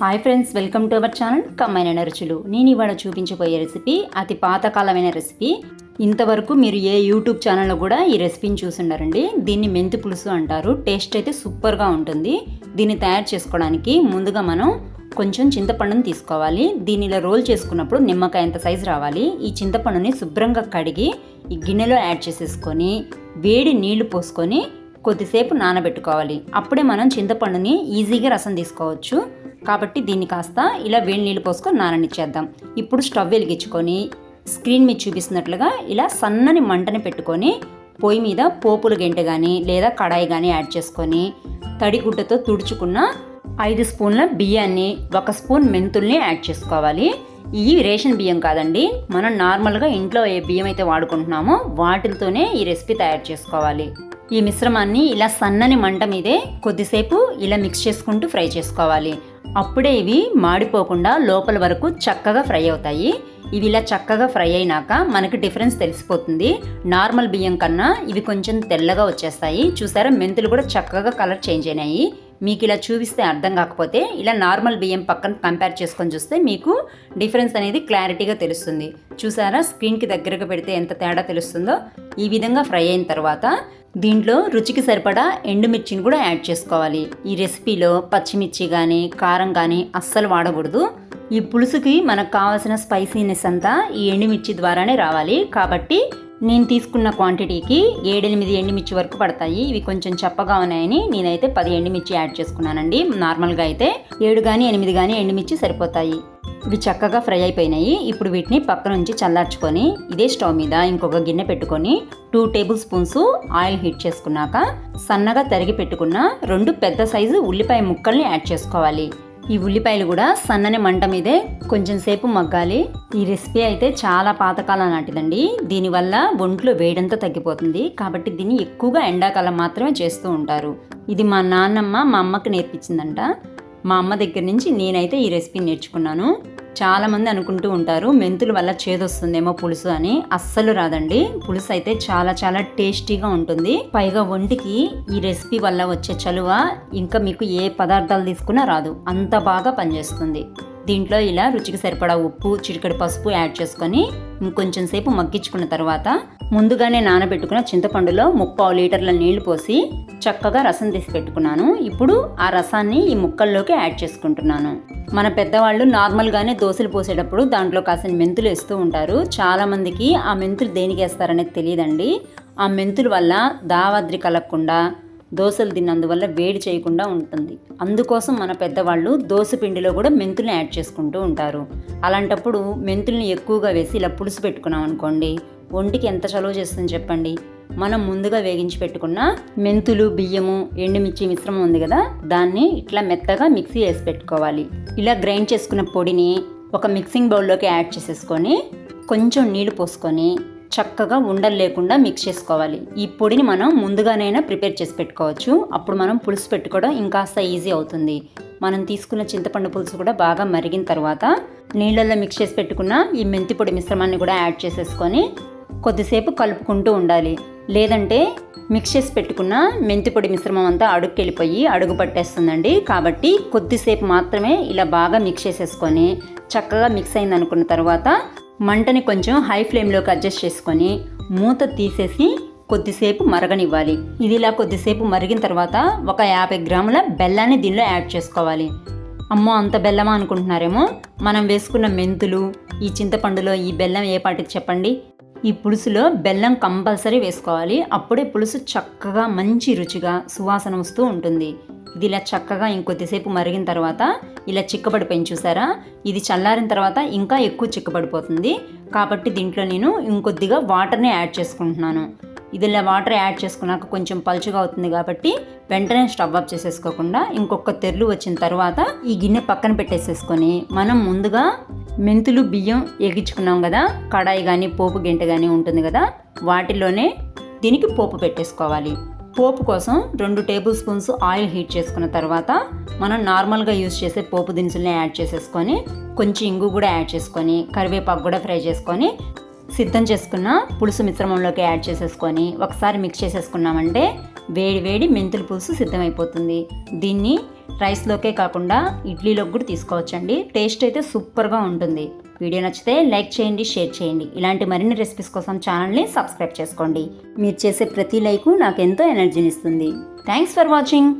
Hi friends welcome to our channel కమ్మైన రుచులు నేను ఇవాళ చూపించబోయే రెసిపీ అతి పాతకాలమైన రెసిపీ ఇంతవరకు మీరు ఏ యూట్యూబ్ ఛానల్లో కూడా ఈ రెసిపీని చూసుండారండి. దీన్ని మెంతి పులుసు అంటారు. టేస్ట్ అయితే సూపర్గా ఉంటుంది. దీన్ని తయారు చేసుకోవడానికి ముందుగా మనం కొంచెం చింతపండుని తీసుకోవాలి. దీన్ని ఇలా రోల్ చేసుకున్నప్పుడు నిమ్మకాయ ఎంత సైజు రావాలి. ఈ చింతపండుని శుభ్రంగా కడిగి ఈ గిన్నెలో యాడ్ చేసేసుకొని వేడి నీళ్ళు పోసుకొని కొద్దిసేపు నానబెట్టుకోవాలి. అప్పుడే మనం చింతపండుని ఈజీగా రసం తీసుకోవచ్చు. కాబట్టి దీన్ని కాస్త ఇలా వేడి నీళ్ళు పోసుకొని నాననిచ్చేద్దాం. ఇప్పుడు స్టవ్ వెలిగించుకొని స్క్రీన్ మీద చూపిస్తున్నట్లుగా ఇలా సన్నని మంటని పెట్టుకొని పొయ్యి మీద పోపుల గెంటె కానీ లేదా కడాయి కానీ యాడ్ చేసుకొని తడిగుడ్డతో తుడుచుకున్న ఐదు స్పూన్ల బియ్యాన్ని ఒక స్పూన్ మెంతుల్ని యాడ్ చేసుకోవాలి. ఇవి రేషన్ బియ్యం కాదండి మనం నార్మల్గా ఇంట్లో ఏ బియ్యం అయితే వాడుకుంటున్నామో వాటితోనే ఈ రెసిపీ తయారు చేసుకోవాలి. ఈ మిశ్రమాన్ని ఇలా సన్నని మంట మీదే కొద్దిసేపు ఇలా మిక్స్ చేసుకుంటూ ఫ్రై చేసుకోవాలి. అప్పుడే ఇవి మాడిపోకుండా లోపల వరకు చక్కగా ఫ్రై అవుతాయి. ఇవి ఇలా చక్కగా ఫ్రై అయినాక మనకి డిఫరెన్స్ తెలిసిపోతుంది. నార్మల్ బియ్యం కన్నా ఇవి కొంచెం తెల్లగా వచ్చేస్తాయి. చూసారా మెంతులు కూడా చక్కగా కలర్ చేంజ్ అయినాయి. మీకు ఇలా చూపిస్తే అర్థం కాకపోతే ఇలా నార్మల్ బియ్యం పక్కన కంపేర్ చేసుకొని చూస్తే మీకు డిఫరెన్స్ అనేది క్లారిటీగా తెలుస్తుంది. చూసారా స్క్రీన్కి దగ్గరగా పెడితే ఎంత తేడా తెలుస్తుందో? ఈ విధంగా ఫ్రై అయిన తర్వాత దీంట్లో రుచికి సరిపడా ఎండుమిర్చిని కూడా యాడ్ చేసుకోవాలి. ఈ రెసిపీలో పచ్చిమిర్చి కానీ కారం కానీ అస్సలు వాడకూడదు. ఈ పులుసుకి మనకు కావాల్సిన స్పైసీనెస్ అంతా ఈ ఎండుమిర్చి ద్వారానే రావాలి. కాబట్టి నేను తీసుకున్న క్వాంటిటీకి ఏడెనిమిది ఎండుమిర్చి వరకు పడతాయి. ఇవి కొంచెం చప్పగా ఉన్నాయని నేనైతే పది ఎండుమిర్చి యాడ్ చేసుకున్నానండి. నార్మల్గా అయితే ఏడు కానీ ఎనిమిది కానీ ఎండుమిర్చి సరిపోతాయి. ఇవి చక్కగా ఫ్రై అయిపోయినాయి. ఇప్పుడు వీటిని పక్క నుంచి చల్లార్చుకొని ఇదే స్టవ్ మీద ఇంకొక గిన్నె పెట్టుకొని two table spoons oil heat చేసుకున్నాక సన్నగా తరిగి పెట్టుకున్న రెండు పెద్ద సైజు ఉల్లిపాయ ముక్కల్ని యాడ్ చేసుకోవాలి. ఈ ఉల్లిపాయలు కూడా సన్నని మంట మీదే కొంచెం సేపు మగ్గాలి. ఈ రెసిపీ అయితే చాలా పాతకాలం నాటిదండి. దీనివల్ల ఒంట్లో వేడంతా తగ్గిపోతుంది. కాబట్టి దీన్ని ఎక్కువగా ఎండాకాలం మాత్రమే చేస్తూ ఉంటారు. ఇది మా నాన్నమ్మ మా అమ్మకి నేర్పించిందంట. మా అమ్మ దగ్గర నుంచి నేనైతే ఈ రెసిపీ నేర్చుకున్నాను. చాలామంది అనుకుంటూ ఉంటారు మెంతుల వల్ల చేదొస్తుందేమో పులుసు అని. అస్సలు రాదండి. పులుసు అయితే చాలా చాలా టేస్టీగా ఉంటుంది. పైగా ఒంటికి ఈ రెసిపీ వల్ల వచ్చే చలువ ఇంకా మీకు ఏ పదార్థాలు తీసుకున్నా రాదు. అంత బాగా పనిచేస్తుంది. దీంట్లో ఇలా రుచికి సరిపడా ఉప్పు చిటికడి పసుపు యాడ్ చేసుకొని ఇంకొంచెం సేపు మగ్గించుకున్న తర్వాత ముందుగానే నానబెట్టుకున్న చింతపండులో ముప్పావు లీటర్ల నీళ్ళు పోసి చక్కగా రసం తీసి పెట్టుకున్నాను. ఇప్పుడు ఆ రసాన్ని ఈ ముక్కల్లోకి యాడ్ చేసుకుంటున్నాను. మన పెద్దవాళ్ళు నార్మల్గానే దోశలు పోసేటప్పుడు దాంట్లో కాసిన మెంతులు వేస్తూ ఉంటారు. చాలామందికి ఆ మెంతులు దేనికి వేస్తారనేది తెలియదండి. ఆ మెంతుల వల్ల దావద్రి కలగకుండా దోశలు తిన్నందువల్ల వేడి చేయకుండా ఉంటుంది. అందుకోసం మన పెద్దవాళ్ళు దోశ పిండిలో కూడా మెంతుల్ని యాడ్ చేసుకుంటూ ఉంటారు. అలాంటప్పుడు మెంతుల్ని ఎక్కువగా వేసి ఇలా పులుసు పెట్టుకున్నాం అనుకోండి ఒంటికి ఎంత చలువ చేస్తుంది చెప్పండి. మనం ముందుగా వేగించి పెట్టుకున్న మెంతులు బియ్యము ఎండుమిర్చి మిశ్రమం ఉంది కదా దాన్ని ఇట్లా మెత్తగా మిక్సీ వేసి పెట్టుకోవాలి. ఇలా గ్రైండ్ చేసుకున్న పొడిని ఒక మిక్సింగ్ బౌల్లోకి యాడ్ చేసేసుకొని కొంచెం నీళ్ళు పోసుకొని చక్కగా ఉండలు లేకుండా మిక్స్ చేసుకోవాలి. ఈ పొడిని మనం ముందుగానైనా ప్రిపేర్ చేసి పెట్టుకోవచ్చు. అప్పుడు మనం పులుసు పెట్టుకోవడం ఇంకాస్త ఈజీ అవుతుంది. మనం తీసుకున్న చింతపండు పులుసు కూడా బాగా మరిగిన తర్వాత నీళ్ళల్లో మిక్స్ చేసి పెట్టుకున్న ఈ మెంతి పొడి మిశ్రమాన్ని కూడా యాడ్ చేసేసుకొని కొద్దిసేపు కలుపుకుంటూ ఉండాలి. లేదంటే మిక్స్ చేసి పెట్టుకున్న మెంతి పొడి మిశ్రమం అంతా అడుగుకి వెళ్ళిపోయి అడుగు పట్టేస్తుందండి. కాబట్టి కొద్దిసేపు మాత్రమే ఇలా బాగా మిక్స్ చేసేసుకొని చక్కగా మిక్స్ అయింది అనుకున్న తర్వాత మంటని కొంచెం హై ఫ్లేమ్లోకి అడ్జస్ట్ చేసుకొని మూత తీసేసి కొద్దిసేపు మరగనివ్వాలి. ఇది ఇలా కొద్దిసేపు మరిగిన తర్వాత ఒక యాభై గ్రాముల బెల్లాన్ని దీనిలో యాడ్ చేసుకోవాలి. అమ్మో అంత బెల్లమా అనుకుంటున్నారేమో? మనం వేసుకున్న మెంతులు ఈ చింతపండులో ఈ బెల్లం ఏ పాటికి చెప్పండి? ఈ పులుసులో బెల్లం కంపల్సరీ వేసుకోవాలి. అప్పుడే పులుసు చక్కగా మంచి రుచిగా సువాసన వస్తూ ఉంటుంది. ఇది ఇలా చక్కగా ఇంకొద్దిసేపు మరిగిన తర్వాత ఇలా చిక్కబడిపోయింది చూసారా? ఇది చల్లారిన తర్వాత ఇంకా ఎక్కువ చిక్కబడిపోతుంది. కాబట్టి దీంట్లో నేను ఇంకొద్దిగా వాటర్ని యాడ్ చేసుకుంటున్నాను. ఇది ఇలా వాటర్ యాడ్ చేసుకున్నాక కొంచెం పలుచుగా అవుతుంది కాబట్టి వెంటనే స్టవ్ ఆఫ్ చేసేసుకోకుండా ఇంకొక తెరలు వచ్చిన తర్వాత ఈ గిన్నె పక్కన పెట్టేసేసుకొని మనం ముందుగా మెంతులు బియ్యం ఎగించుకున్నాం కదా? కడాయి కానీ పోపు గింట కానీ ఉంటుంది కదా? వాటిలోనే దీనికి పోపు పెట్టేసుకోవాలి. పోపు కోసం రెండు టేబుల్ స్పూన్స్ ఆయిల్ హీట్ చేసుకున్న తర్వాత మనం నార్మల్గా యూజ్ చేసే పోపు దినుసుల్ని యాడ్ చేసేసుకొని కొంచెం ఇంగు కూడా యాడ్ చేసుకొని కరివేపాకు కూడా ఫ్రై చేసుకొని సిద్ధం చేసుకున్న పులుసు మిశ్రమంలోకి యాడ్ చేసేసుకొని ఒకసారి మిక్స్ చేసేసుకున్నామంటే వేడి వేడి మెంతుల పులుసు సిద్ధమైపోతుంది. దీన్ని రైస్లోకే కాకుండా ఇడ్లీలోకి కూడా తీసుకోవచ్చండి. టేస్ట్ అయితే సూపర్గా ఉంటుంది. వీడియో నచ్చితే లైక్ చేయండి షేర్ చేయండి. ఇలాంటి మరిన్ని రెసిపీస్ కోసం ఛానల్ని సబ్స్క్రైబ్ చేసుకోండి. మీరు చేసే ప్రతి లైకు నాకు ఎంతో ఎనర్జీని ఇస్తుంది. Thanks for watching.